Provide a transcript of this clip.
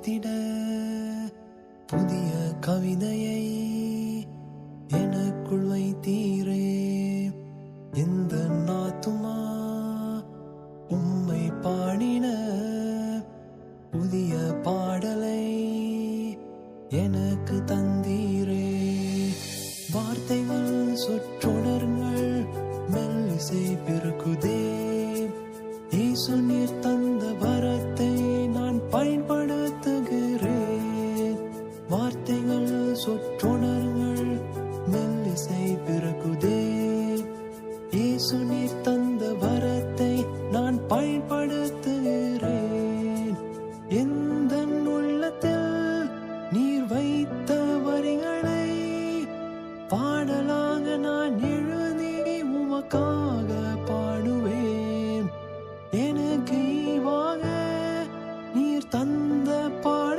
சேர்த்திட புதிய கவிதையை எனக்குள் வைத்தீரே. இந்த நாத்துமா உம்மை பாடின புதிய பாடலை எனக்கு தந்தீரே. வார்த்தைகள் சொற்றொடர்கள் மெல்லிசை பெருக்குதே. ஈசுனி சொற்றொடர்கள் மெல்லிசை பிறகுதே இயேசு நீர் தந்த வரத்தை நான் பயன்படுத்துகிறேன். எந்த உள்ளத்தில் நீர் வைத்த வரிகளை பாடலாக நான் எழுதி உமக்காக பாடுவேன். எனக்கு நீர் தந்த பாட